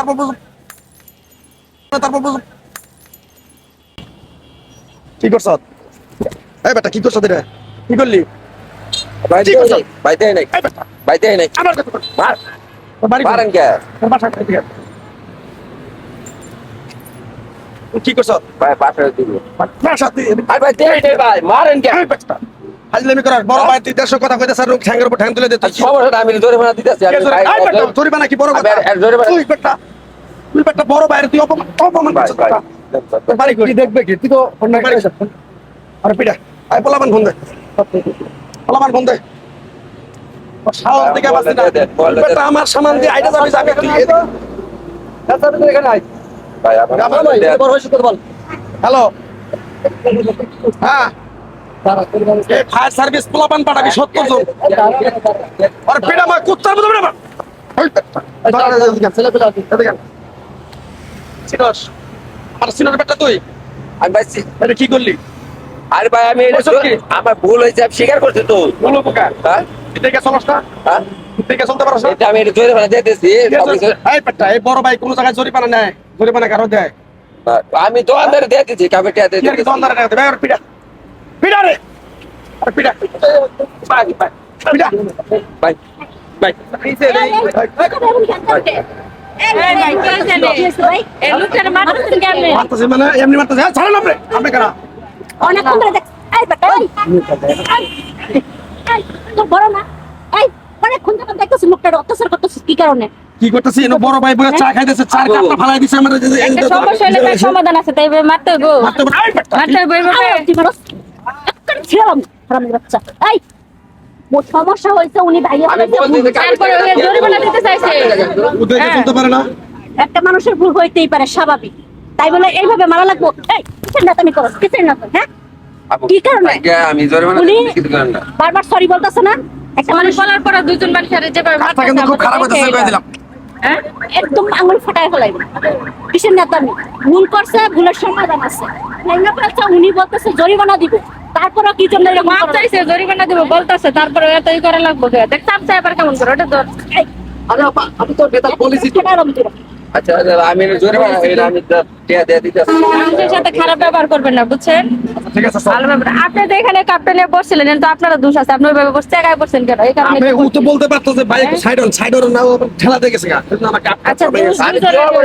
তারপর তারপর কি করছ? এই বেটা কি করছ রে কি করলি? বাইতে কি করছ? বাইতে নাই। বাইতে নাই। আমার কথা। মার। মারেন? কে? বাসা কি ভাই পাশে দিব বাসা আর ভাই দেই নাই ভাই। মারেন কে? হাজলামি করার বড় ভাই তুই দেড়শো কথা কইতে স্যার ঠ্যাঙ্গের উপর ঠ্যাং তুলে দে তুই সমস্যা আমি দিতেছি কি বড় কথা? তুই বেটা তুই বেটা বড় ভাইয়ের তুই অপমান অপমান ভাই করছিস ভাই। বেটা। তোর বাড়ি কই? দেখবে কি? তুই তো অন্য বাড়ি আরে পিটা আই পোলাবান ফোন দে। ফোন দে। সাহস না। বেটা আমার সামান দিয়ে আইটা যাবি যাবি তুই এদিকে। ভাই আমার আমার হ্যালো। হ্যাঁ। ফায়ার সার্ভিস পোলাপান পাঠাবি সত্তর জন। আরে পিটা মা কুত্তার মতো পিটা আমার তুই? আমি এটা কি করলি? আরে ভাই আমি এটা কি? আমার ভুল হয়েছে আমি স্বীকার করছি তো। বলো পোকা হ্যাঁ? চলস না? হ্যাঁ? চলতে পারছ এটা আমি এটা জোরে মারা দিতেছি এই বেটা এই বড় ভাই কোন জায়গায় জরিমানা নেয়? জরিমানা কারও দেয়? আমি দোকানদারে দিয়ে দিচ্ছি কাপড় কি আর কি দোকানদারে পিটা পিটা রে পিটা ভাই ভাই পিটা অত্যাচার করতেছিস কি কারণে কি করতেছি? এনে বড় ভাই বলে চা খাইতেছে চার কাপটা ফালাই দিছে সমস্যা হলে সমাধান আছে তাই মারতে মারতে মারস হারামির বাচ্চা। এই মোর সমস্যা হয়েছে উনি ভাইয়া তারপরে ওই জরিমানা দিতে চাইছে। উদয়কে হ্যাঁ। চলতে পারে না। একটা মানুষের ভুল হইতেই পারে স্বাভাবিক। তাই বলে এইভাবে মারা লাগবো। এই কিসের নাতামি করস কিসের নাতামি হ্যাঁ? কি কারণে? আমি জোরে মারা কিছু করেন না। বারবার সরি বলতেছে না? একটা মানে মানুষ বলার পরে যেভাবে কিন্তু খুব খারাপ হইতেছে কই দিলাম। হ্যাঁ? একদম আঙুল ফাটায় ফেলাইব। কিসের নেতামি? ভুল করছে ভুলের সমাধান আছে। উনি বলতেছে জরিমানা দিব। তারপরে কি জন্য এরকম মাপ? চাইছে জরিমানা দিব বলতাছে তারপরে এতই করা লাগবে দেখতাম সাহেব আর কেমন করে ওটা তোর এই, আমি তো নেতা বলেছি। আচ্ছা আচ্ছা, আমি জোরে আমি টিয়া দিয়ে দিতেছি। মানুষের সাথে খারাপ ব্যবহার করবেন না বুঝছেন? ঠিক আছে ভালো ব্যবহার আপনি তো এখানে কাপটা নিয়ে বসছিলেন এটা আপনারা দোষ আছে আপনি ওইভাবে বসতে একাই বসছেন কেন? এই কারণে আমি তো বলতে পারতো যে ভাই সাইড অন সাইড অন না ঠেলা দিয়ে গেছে গা। কিন্তু আচ্ছা, আমি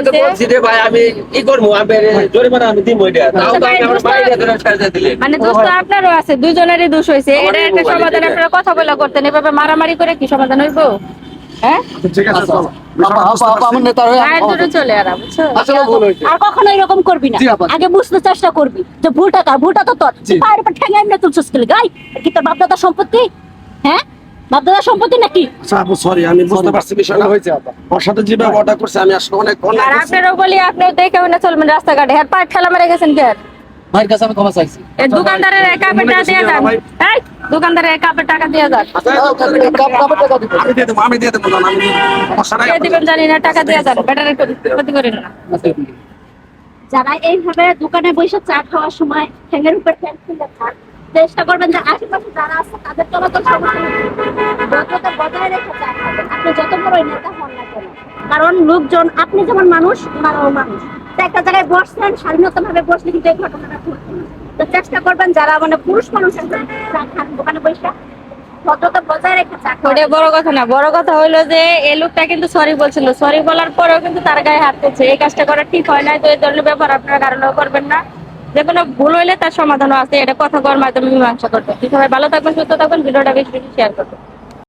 তো বলছি যে ভাই আমি কি করব? আমি জোরে মারা আমি দিব এটা। তাও তো আমার বাইরে ধরে ছেড়ে দিলেন। মানে দোষ তো আপনারও আছে দুজনেরই দোষ এটা একটা সমাধান আপনারা কথা বলে করতেন এভাবে মারামারি করে কি সমাধান হইব? হ্যাঁ? ঠিক আছে চল। আমার নেতা হয়ে মায়ের দূরে চলে আর বুঝছ আসলে ভুল হয়েছে। আর কখনো এরকম করবি না। আগে বুঝতে চেষ্টা করবি যে ভুলটা কার ভুলটা তো তোর। পায়ের উপর ঠেঙে এমনি তুলছিস গাই। কি তোর বাপদাদার সম্পত্তি? হ্যাঁ? সম্পত্তি নাকি? আচ্ছা সরি আমি বুঝতে পারছি বিষয়টা হয়েছে আপা ওর সাথে যে ব্যবহারটা করছে আমি আসলে অনেক অনেক আর আপনারও বলি আপনিও দেখে না চলবেন রাস্তাঘাটে। হ্যাঁ ঠেলা মেরে গেছেন কে? ভাইয়ের কাছে আমি ক্ষমা চাইছি। দোকানদারের এক কাপের টাকা দিয়ে যান। এই দোকানদারের এক কাপের টাকা দিয়ে যান। টাকা আমি দিয়ে দেবো আমি দিয়ে দেবো আমি সমস্যা নাই দিবেন জানি না টাকা দিয়ে যান। ব্যাটারি ক্ষতি করেন না। যারা এইভাবে দোকানে বসে চা খাওয়ার সময় ঠ্যাঙের উপর ঠ্যাং ফেলে খান চেষ্টা করবেন যে আশেপাশে যারা আছে তাদের চলাচল ভদ্রতা বজায় রেখে চা খাবেন। আপনি যত বড় নেতা হন না কেন কারণ লোকজন আপনি যেমন মানুষ ওনারাও মানুষ। একটা জায়গায় বসছেন স্বাধীনতা ভাবে বসলে কিন্তু এই ঘটনাটা ঘটবে তো চেষ্টা করবেন যারা মানে পুরুষ মানুষ দোকানে বসে লোকটা কিন্তু সরি বলছিল। সরি বলার পরেও কিন্তু তার গায়ে হাত দিচ্ছে এই কাজটা করা ঠিক হয় না তো এই ধরনের ব্যাপার আপনারা কারণেও করবেন না। যে কোনো ভুল হইলে তার সমাধানও আছে, এটা কথা কর মাধ্যমে মীমাংসা করবে ভালো থাকবেন, সুস্থ থাকবেন, ভিডিওটা বেশি বেশি শেয়ার করবেন।